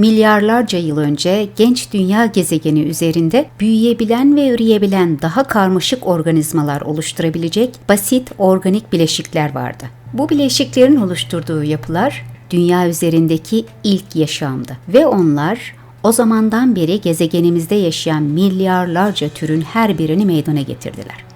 milyarlarca yıl önce genç dünya gezegeni üzerinde büyüyebilen ve üreyebilen daha karmaşık organizmalar oluşturabilecek basit organik bileşikler vardı. Bu bileşiklerin oluşturduğu yapılar dünya üzerindeki ilk yaşamdı ve onlar o zamandan beri gezegenimizde yaşayan milyarlarca türün her birini meydana getirdiler.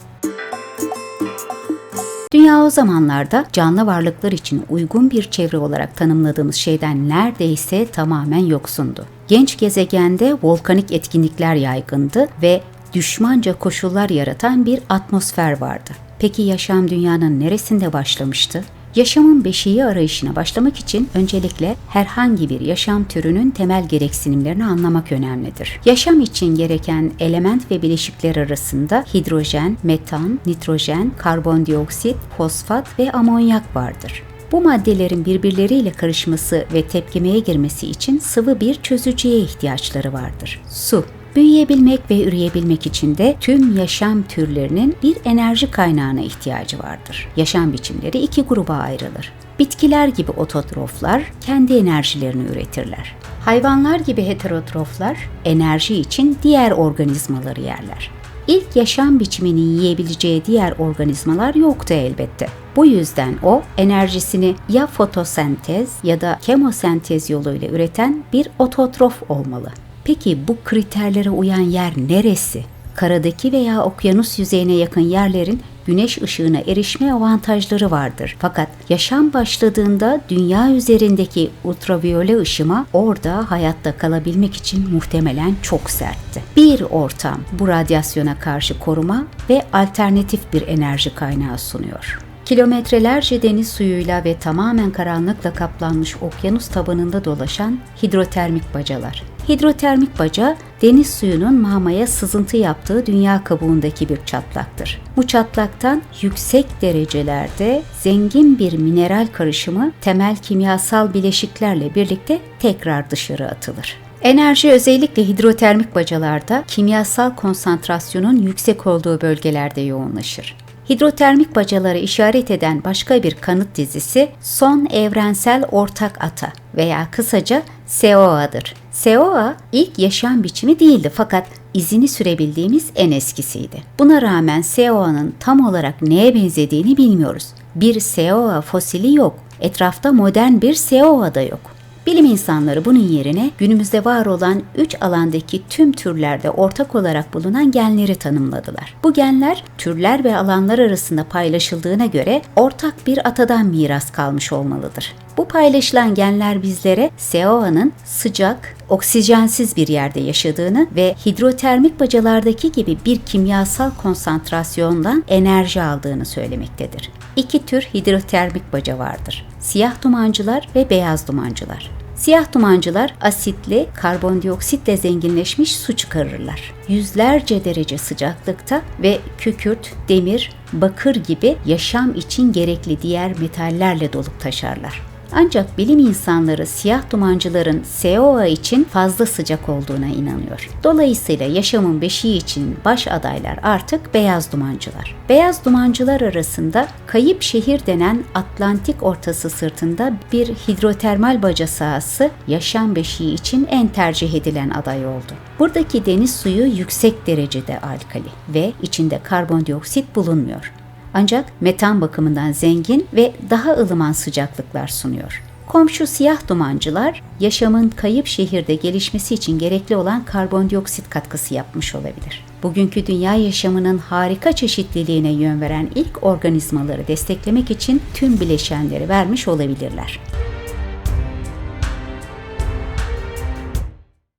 Dünya o zamanlarda canlı varlıklar için uygun bir çevre olarak tanımladığımız şeyden neredeyse tamamen yoksundu. Genç gezegende volkanik etkinlikler yaygındı ve düşmanca koşullar yaratan bir atmosfer vardı. Peki yaşam dünyanın neresinde başlamıştı? Yaşamın beşiği arayışına başlamak için öncelikle herhangi bir yaşam türünün temel gereksinimlerini anlamak önemlidir. Yaşam için gereken element ve bileşikler arasında hidrojen, metan, nitrojen, karbondioksit, fosfat ve amonyak vardır. Bu maddelerin birbirleriyle karışması ve tepkimeye girmesi için sıvı bir çözücüye ihtiyaçları vardır. Su Büyüyebilmek ve üreyebilmek için de tüm yaşam türlerinin bir enerji kaynağına ihtiyacı vardır. Yaşam biçimleri iki gruba ayrılır. Bitkiler gibi ototroflar kendi enerjilerini üretirler. Hayvanlar gibi heterotroflar enerji için diğer organizmaları yerler. İlk yaşam biçimini yiyebileceği diğer organizmalar yoktu elbette. Bu yüzden o enerjisini ya fotosentez ya da kemosentez yoluyla üreten bir ototrof olmalı. Peki bu kriterlere uyan yer neresi? Karadaki veya okyanus yüzeyine yakın yerlerin güneş ışığına erişme avantajları vardır. Fakat yaşam başladığında dünya üzerindeki ultraviyole ışıma orada hayatta kalabilmek için muhtemelen çok sertti. Bir ortam bu radyasyona karşı koruma ve alternatif bir enerji kaynağı sunuyor. Kilometrelerce deniz suyuyla ve tamamen karanlıkla kaplanmış okyanus tabanında dolaşan hidrotermik bacalar. Hidrotermik baca, deniz suyunun mağmaya sızıntı yaptığı dünya kabuğundaki bir çatlaktır. Bu çatlaktan yüksek derecelerde zengin bir mineral karışımı temel kimyasal bileşiklerle birlikte tekrar dışarı atılır. Enerji özellikle hidrotermik bacalarda kimyasal konsantrasyonun yüksek olduğu bölgelerde yoğunlaşır. Hidrotermik bacalara işaret eden başka bir kanıt dizisi son evrensel ortak ata veya kısaca SEOA'dır. SEOA ilk yaşam biçimi değildi fakat izini sürebildiğimiz en eskisiydi. Buna rağmen SEOA'nın tam olarak neye benzediğini bilmiyoruz. Bir SEOA fosili yok. Etrafta modern bir SEOA da yok. Bilim insanları bunun yerine günümüzde var olan 3 alandaki tüm türlerde ortak olarak bulunan genleri tanımladılar. Bu genler türler ve alanlar arasında paylaşıldığına göre ortak bir atadan miras kalmış olmalıdır. Bu paylaşılan genler bizlere SEOA'nın sıcak, oksijensiz bir yerde yaşadığını ve hidrotermik bacalardaki gibi bir kimyasal konsantrasyondan enerji aldığını söylemektedir. İki tür hidrotermik baca vardır. Siyah dumancılar ve beyaz dumancılar. Siyah dumancılar asitli, karbondioksitle zenginleşmiş su çıkarırlar. Yüzlerce derece sıcaklıkta ve kükürt, demir, bakır gibi yaşam için gerekli diğer metallerle dolup taşarlar. Ancak bilim insanları siyah dumancıların SOA için fazla sıcak olduğuna inanıyor. Dolayısıyla yaşamın beşiği için baş adaylar artık beyaz dumancılar. Beyaz dumancılar arasında Kayıp Şehir denen Atlantik ortası sırtında bir hidrotermal baca sahası yaşam beşiği için en tercih edilen aday oldu. Buradaki deniz suyu yüksek derecede alkali ve içinde karbondioksit bulunmuyor. Ancak metan bakımından zengin ve daha ılıman sıcaklıklar sunuyor. Komşu siyah dumancılar yaşamın kayıp şehirde gelişmesi için gerekli olan karbondioksit katkısı yapmış olabilir. Bugünkü dünya yaşamının harika çeşitliliğine yön veren ilk organizmaları desteklemek için tüm bileşenleri vermiş olabilirler.